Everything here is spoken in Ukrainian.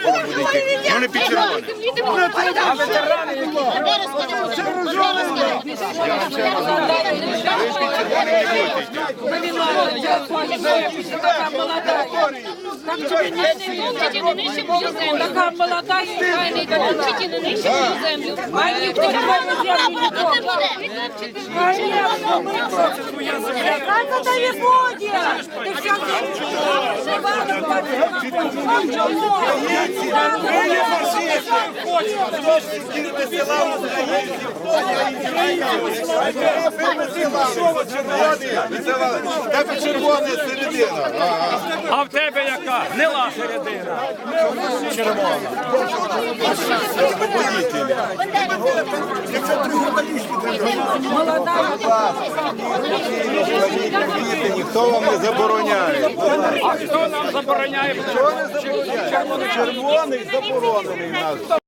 прапором буде йти. Ну не під червоним. А ветерани які? Така молода і файний, тільки не нижче мою землю. А ніхто не має землю нікого. Как это не будет? Ты все Тебе червона середина. А в тебе яка? Гнила середина. Ніхто вам не забороняє. Хто нам забороняє? Червоний заборонений в нас.